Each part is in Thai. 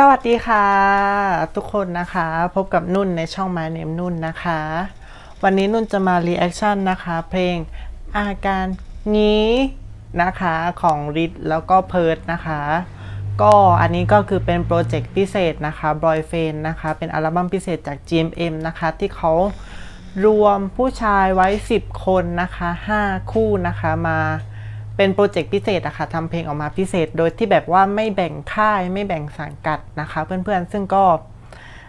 สวัสดีค่ะ ทุกคนนะคะ พบกับนุ่นในช่อง My Name นุ่นนะคะ วันนี้นุ่นจะมารีแอคชั่นนะคะ เพลงอาการงี้นะคะของริดแล้วก็เพิร์ดนะคะ ก็อันนี้ก็คือเป็นโปรเจกต์พิเศษนะคะบอยเฟนนะคะ เป็นอัลบั้มพิเศษจาก GMM นะคะ ที่เขารวมผู้ชายไว้ 10 คนนะคะ 5 คู่นะคะมา เป็นโปรเจกต์พิเศษอะค่ะทำเพลงออกมาพิเศษ โดยที่แบบว่าไม่แบ่งค่ายไม่แบ่งสังกัดนะคะ เพื่อนๆ ซึ่งก็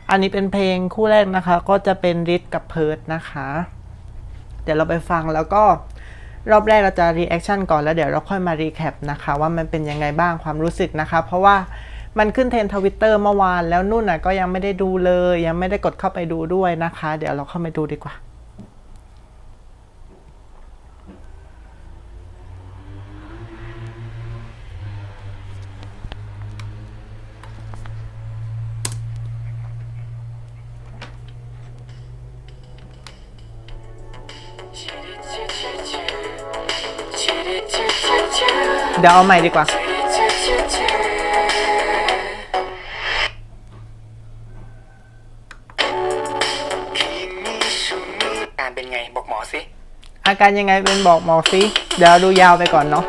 อันนี้เป็นเพลงคู่แรกนะคะ ก็จะเป็นริทกับเพิร์ดนะคะ เดี๋ยวเราไปฟังแล้วก็รอบแรกเราจะรีแอคชั่นก่อนแล้วเดี๋ยวเราค่อยมารีแคปนะคะ ว่ามันเป็นยังไงบ้างความรู้สึกนะคะ เพราะว่ามันขึ้นเทรนทวิตเตอร์เมื่อวานแล้วนุ่นน่ะก็ยังไม่ได้ดูเลย ยังไม่ได้กดเข้าไปดูด้วยนะคะ เดี๋ยวเราเข้าไปดูดีกว่า เดี๋ยวเอาใหม่ดีกว่า การเป็นไงบอกหมอสิ อาการยังไงเป็นบอกหมอสิ เดี๋ยวดูยาวไปก่อนเนาะ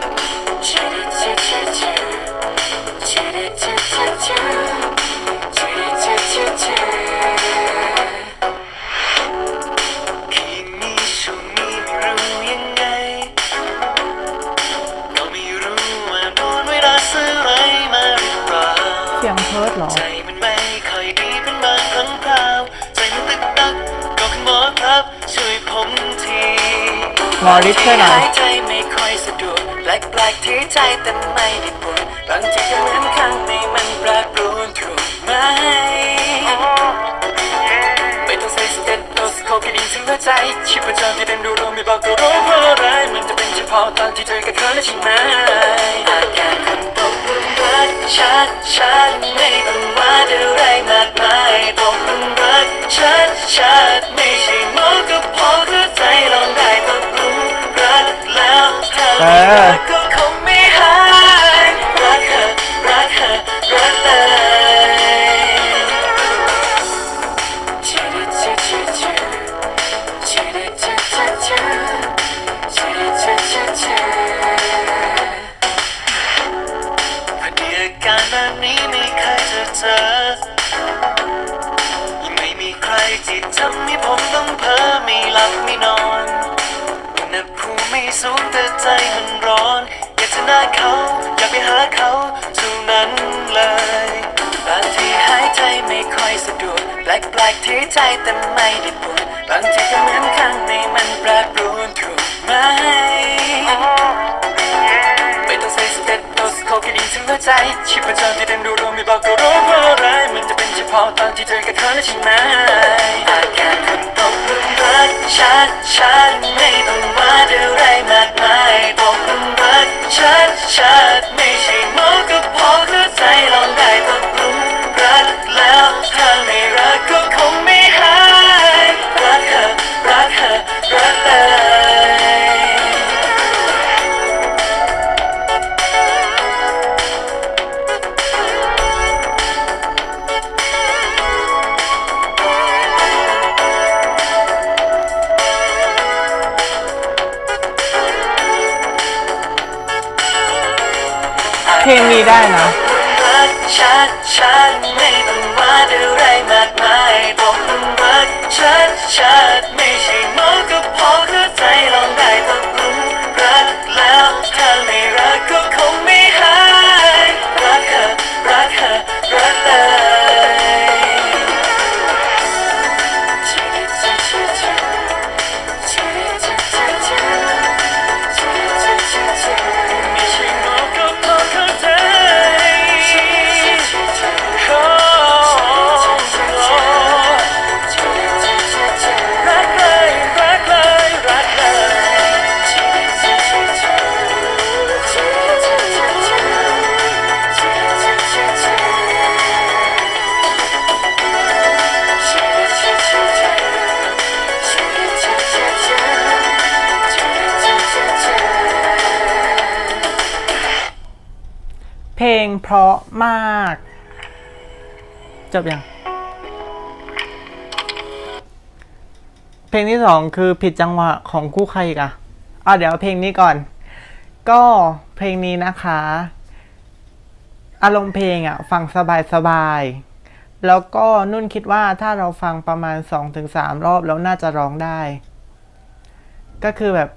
เสียงเพิร์ดเหรอ ใจมันไม่ค่อยดีเป็นบางครั้งคราวใจมันตึกตักก็คุณหมอครับช่วยผมทีหมอฤทธิ์ช่วยหน่อย หายใจไม่ค่อยสะดวกแปลกๆที่ใจแต่ไม่ได้ปวดบางทีก็เหมือนข้างในมันแปรปรวนถูกไหม ไม่ต้องใส่สเตตโตสโคปแค่ดีถึงหัวใจชีพจรที่เต้นดูลมไม่บอกตัวรู้เพราะอะไรมันจะเป็นเฉพาะตอนที่เธอกับเขาใช่ไหม ชัดชัดไม่ต้องว่าอะไรมากมายตกหลุมรักชัดชัดไม่ใช่หมอก็พอเข้าใจลองได้ตกลุมรักแล้วเธอ นับไม่นอนอุณหภูมิไม่สูงแต่ใจมันร้อน อยากจะหน้าเขาอยากไปหาเขาเท่านั้นเลยบางทีหายใจไม่ค่อยสะดวกแปลกๆที่ใจแต่ไม่ได้ปวดบางทีก็เหมือนข้างในมันแปรปรวนถูกไหม แค่ดีถึงหัวใจชีพจรที่เต้นดูลมไม่บอกก็รู้เพราะอะไรมันจะเป็นเฉพาะตอนที่เจอกับเธอใช่ไหมอาการคนตกหลุมรักฉันฉันไม่ต้องมาเดือดไรมากมายตกหลุมรักฉันฉัน เคมีได้นะรักชัดชัดไม่ต้องว่าอะไรมากมายผมรักฉันฉันไม่ใช่มอกับ งเพราะมาก จบยัง เพลงที่สองคือผิดจังหวะของคู่ใครอีกะอะเดี๋ยวเพลงนี้ก่อน ก็เพลงนี้นะคะ อารมณ์เพลงอะฟังสบายสบายๆแล้วก็นุ่นคิดว่าถ้าเราฟังประมาณสองถึงสามรอบแล้วน่าจะร้องได้ ก็คือแบบ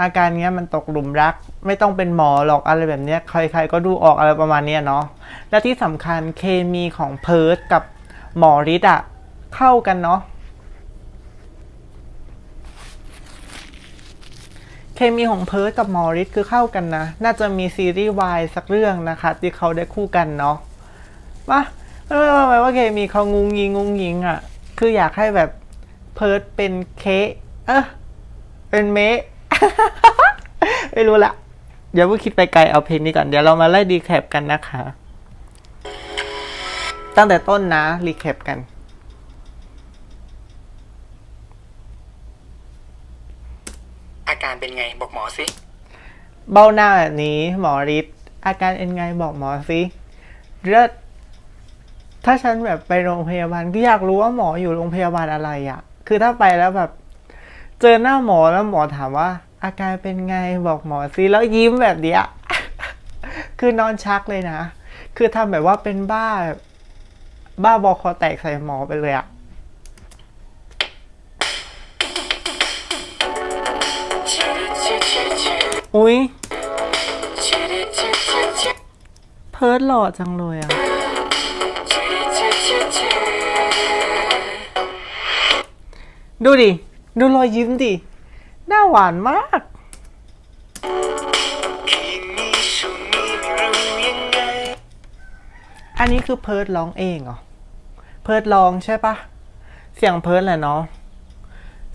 อาการเนี้ยมันตกหลุมรัก ไม่ต้องเป็นหมอหรอกอะไรแบบเนี้ยใครๆก็ดูออกอะไรประมาณเนี้ยเนาะและที่สำคัญเคมีของเพิร์ดกับหมอริดอะเข้ากันเนาะเคมีของเพิร์ดกับมอริดคือเข้ากันนะ น่าจะมีซีรีส์วายสักเรื่องนะคะ ที่เขาได้คู่กันเนาะว่าไม่ไม่ไม่ไม่ว่าเคมีเขางุงยิงงุงยิงอะ่ะ คืออยากให้แบบเพิร์ดเป็นเคเออเป็นเมะ ไม่รู้ละเดี๋ยวพูดคิดไปไกลเอาเพลงนี้ก่อน เดี๋ยวเรามาไล่ดีแคปกันนะคะ ตั้งแต่ต้นนะรีแคปกันอาการเป็นไงบอกหมอสิ เบ้าหน้าแบบนี้หมอริดอาการเป็นไงบอกหมอสิเลิศถ้าฉันแบบไปโรงพยาบาลก็อยากรู้ว่าหมออยู่โรงพยาบาลอะไรอะ่ะ คือถ้าไปแล้วแบบ เจอหน้าหมอแล้วหมอถามว่า อาการเป็นไงบอกหมอสิแล้วยิ้มแบบเนี้ยคือนอนชักเลยนะ คือทำแบบว่าเป็นบ้าแบบบ้าบอคอแตกใส่หมอไปเลยอะอุ้ยเพิร์ดหล่อจังเลยอะดูดิ ดูรอยยิ้มดิ หน้าหวานมาก อันนี้คือเพิร์ดร้องเองเหรอ เพิร์ดร้องใช่ปะ เสียงเพิร์ดแหละเนาะ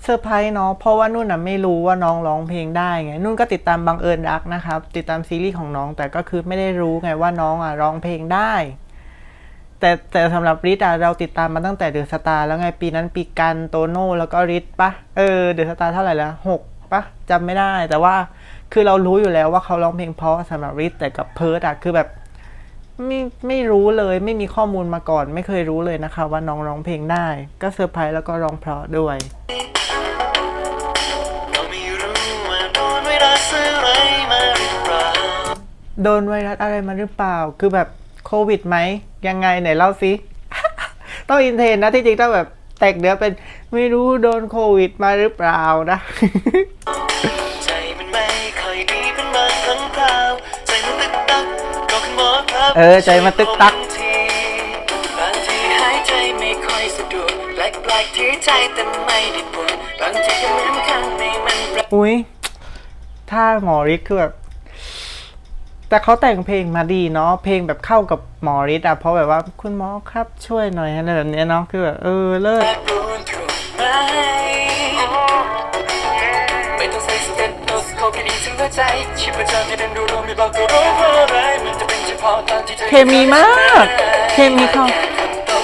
เซอร์ไพรส์เนาะ เพราะว่านุ่นน่ะไม่รู้ว่าน้องร้องเพลงได้ไง นุ่นก็ติดตามบังเอิญรักนะครับ ติดตามซีรีส์ของน้องแต่ก็คือไม่ได้รู้ไงว่าน้องอะร้องเพลงได้ แต่แต่สำหรับริทอะเราติดตามมาตั้งแต่เดอะสตาร์แล้วไงปีนั้นปีกันโตโน่แล้วก็ริทปะเออเดอะสตาร์เท่าไหร่แล้วหกปะจำไม่ได้แต่ว่าคือเรารู้อยู่แล้วว่าเขาร้องเพลงเพราะสำหรับริทแต่กับเพิร์ดอะคือแบบไม่ไม่รู้เลยไม่มีข้อมูลมาก่อน ไม่เคยรู้เลยนะคะ ว่าน้องร้องเพลงได้ ก็เซอร์ไพรส์แล้วก็ร้องเพราะด้วยก็ไม่รู้ว่าโดนไวรัสอะไรมาหรือเปล่าโดนไวรัสอะไรมาหรือเปล่า คือแบบ โควิดไหม ยังไงไหนเล่าสิต้องอินเทรนนะที่จริงต้องแบบแตกเนื้อเป็นไม่รู้โดนโควิดมาหรือเปล่านะใจมันไม่ค่อยดีเป็นบางครั้งคราวใจมันตึกตักก็คุณหมอครับเออใจมันตึกตักบางทีบางทีหายใจไม่ค่อยสะดวกแปลกๆที่ใจแต่ไม่ได้ปวดบางทีก็เหมือนข้างในมันแปลกอุ้ยถ้าหมอฤทธิ์คือแบบ แต่เขาแต่งเพลงมาดีเนาะเพลงแบบเข้ากับหมอฤทธิ์อะเพราะแบบว่าคุณหมอครับช่วยหน่อยอะไรแบบเนี้ยเนาะคือแบบเออเลิศปรวนถูกไหมไม่ต้องใส่สเต็ปโนสโคปแค่นี้ถึงหัวใจชีพจรที่เดินดูรวมไม่บอกก็รู้เพราะอะไรมันจะเป็นเฉพาะตอนที่เธอเคมีมากเคมีเข้าตก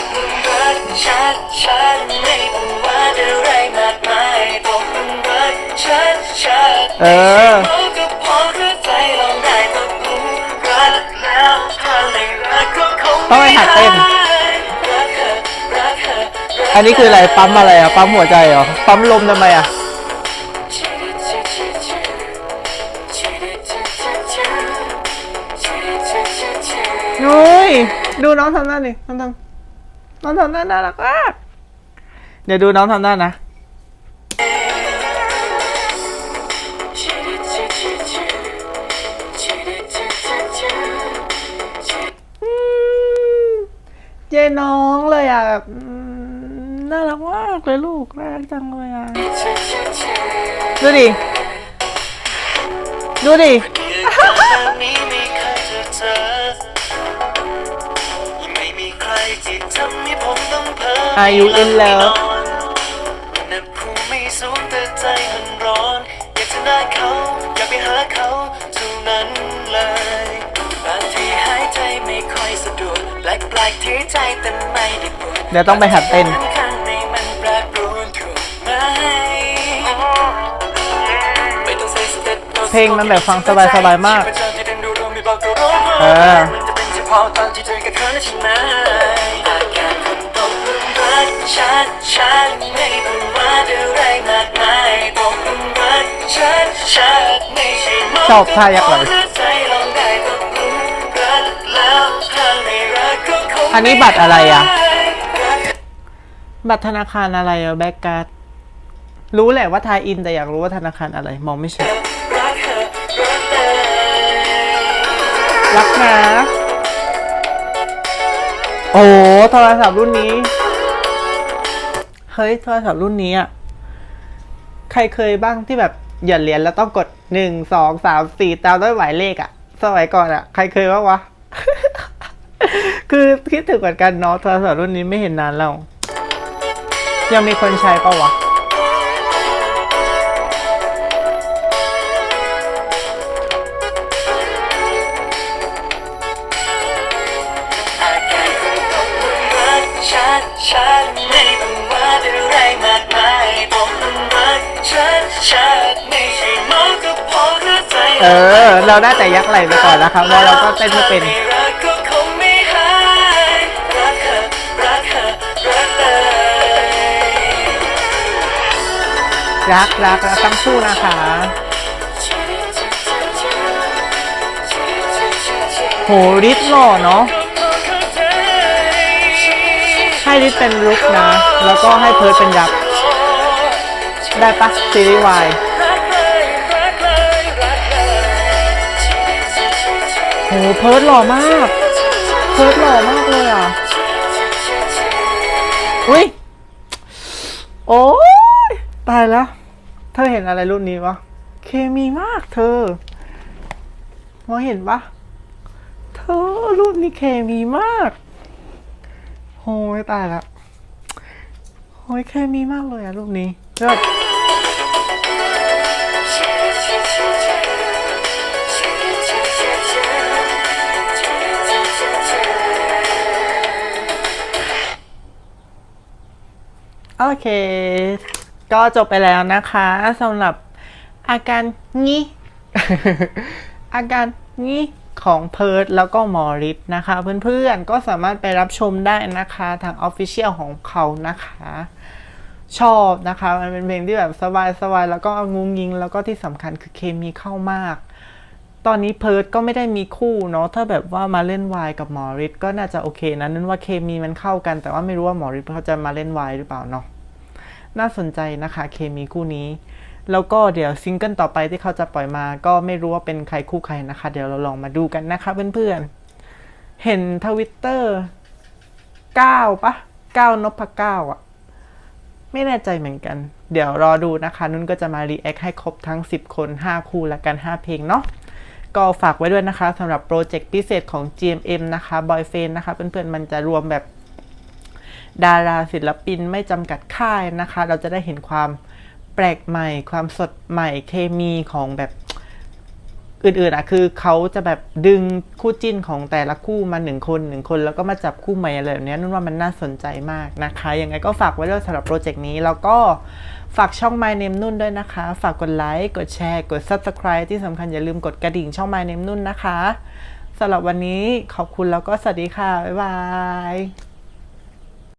ห ต้องไปหัดเต้นรักเธอรักเธอรักอันนี้คืออะไร ปั๊มอะไรอะปั๊มหัวใจเหรอ ปั๊มลมทำไมอะนุ้ย ดูน้องทำหน้าดิน้องทำน้องทำหน้าน่ารักมาก เดี๋ยวดูน้องทำหน้านะ เจน้องเลยอะแบบน่ารักมากเลยลูกน่ารักจังเลยอะ ดูดิ ดูดิอุณหภูมิไม่สูงแต่ใจมันร้อนอยากจะได้เอยากไปหาเขาเท่านั้นเลยบางทีหายใจไม่ค่อยสะดวก ปลกๆที่ใจแต่ไม่ได้ปวดเดี๋ยวต้องไปหัดเต้น ข้างในมันแปรปรวนถูกไหมไม่ต้องใส่สเต็ปโนสเพลงมันแบบฟังสบายๆมากชีพจรที่เดินดูรวมไม่บอกก็รู้เออ มันจะเป็นเฉพาะตอนที่เธอกับเขาและฉันไหมอาการคนชัดชัดไม่ต้องมาอะไรมากมายบอกคุณรักชัดชัดไม่ใช่มองชอบท่ายักษ์เลยใจลองได้ตกหลุมรักแล้ว อันนี้บัตรอะไรอะบัตรธนาคารอะไรอะแบ็กการ์ดรู้แหละว่าทายอินแต่อยากรู้ว่าธนาคารอะไร มองไม่ชัดรักนะโอ้โทรศัพท์รุ่นนี้ เฮ้ยโทรศัพท์รุ่นนี้อะใครเคยบ้างที่แบบหย่อนเหรียญแล้วต้องกดหนึ่งสองสามสี่ตามด้วยหมายเลขอะสมัยก่อนอะใครเคยบ้างวะ คือคิดถึงเหมือนกันเนาะโทรศัพท์รุ่นนี้ไม่เห็นนานแล้ว ยังมีคนใช้ปะวะอาการคงต้องรักชัดชัดไม่ต้องว่าอะไรมากมายบอกมันรักชัดชัดไม่ใช่มองก็พอเข้าใจเออ เราได้แต่ยักไหลไปก่อนนะครับว่าเราก็เต้นไม่เป็น รักรักรักทั้งคู่นะคะโหริทหล่อเนาะให้ริทเป็นลุกนะ แล้วก็ให้เพิร์ดเป็นยับ ได้ปะซีรีส์วายโหเพิร์ดหล่อมาก เพิร์ดหล่อมากเลยอะอุ้ยโอ้ยตายแล้ว ธอเห็นอะไรรุ่นนี้วะ เคมีมากเธอ มองเห็นปะเธอรุ่นนี้เคมีมากโอ้ยตายล้วโอ้ยเคมีมากเลยอะรูปนี้เลิศโอเค ก็จบไปแล้วนะคะสำหรับอาการงี้ อาการงี้ของเพิร์ดแล้วก็มอริสนะคะ เพื่อนๆก็สามารถไปรับชมได้นะคะ ทางออฟฟิเชียลของเขานะคะ ชอบนะคะ มันเป็นเพลงที่แบบสบายๆ แล้วก็งุ้งยิง แล้วก็ที่สำคัญคือเคมีเข้ามาก ตอนนี้เพิร์ดก็ไม่ได้มีคู่เนาะถ้าแบบว่ามาเล่นวายกับหมอริสก็น่าจะโอเคนะนั่นว่าเคมีมันเข้ากัน แต่ว่าไม่รู้ว่าหมอริสเขาจะมาเล่นวายหรือเปล่าเนาะ น่าสนใจนะคะเคมีคู่นี้ แล้วก็เดี๋ยวซิงเกิลต่อไปที่เขาจะปล่อยมา ก็ไม่รู้ว่าเป็นใครคู่ใครนะคะ เดี๋ยวเราลองมาดูกันนะคะเพื่อนๆ เห็นทวิตเตอร์ก้าวปะก้าวนพเก้าอะไม่แน่ใจเหมือนกัน เดี๋ยวรอดูนะคะ นุ่นก็จะมารีแอคให้ครบทั้ง 10 คน 5 คู่และกัน 5 เพลงเนาะก็ฝากไว้ด้วยนะคะสำหรับโปรเจกต์พิเศษของ GMM นะคะ Boy f r i e n d นะคะ เพื่อนๆ มันจะรวมแบบ ดาราศิลปินไม่จำกัดค่ายนะคะ เราจะได้เห็นความแปลกใหม่ ความสดใหม่เคมีของแบบอื่นๆอะคือเขาจะแบบดึงคู่จิ้นของแต่ละคู่มาหนึ่งคนหนึ่งคน แล้วก็มาจับคู่ใหม่อะไรแบบนี้นุ่นว่ามันน่าสนใจมากนะคะยังไงก็ฝากไว้ด้วยสำหรับโปรเจกต์นี้ แล้วก็ฝากช่อง My Name นุ่นด้วยนะคะ ฝากกดไลค์กดแชร์กด Subscribe ที่สำคัญอย่าลืมกดกระดิ่งช่อง My Name นุ่นนะคะสำหรับวันนี้ขอบคุณแล้วก็สวัสดีค่ะ บ๊ายบาย